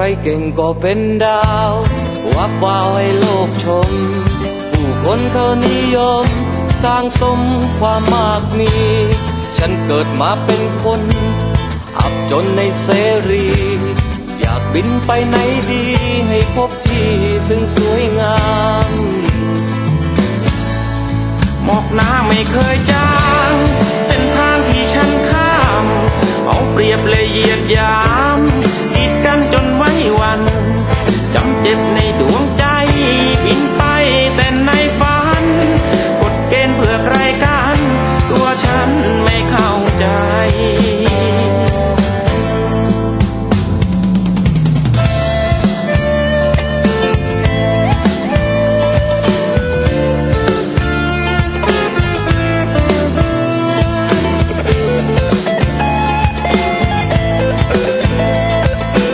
รเก่งก็เป็นดาว วับวาวให้โลกชม ผู้คนเขานิยม สร้างสมความมากมี ฉันเกิดมาเป็นคน อับจนในเสรี อยากบินไปไหนดีให้พบที่ซึ่งสวยงามหมอกหน้าไม่เคยจาง เส้นทางที่ฉันข้าม เอาเปรียบเลยเหยียดยาม เจ็บในดวงใจบินไปแต่ในฝันกฎเกณฑ์เพื่อใครกัน ตัวฉันไม่เข้าใจ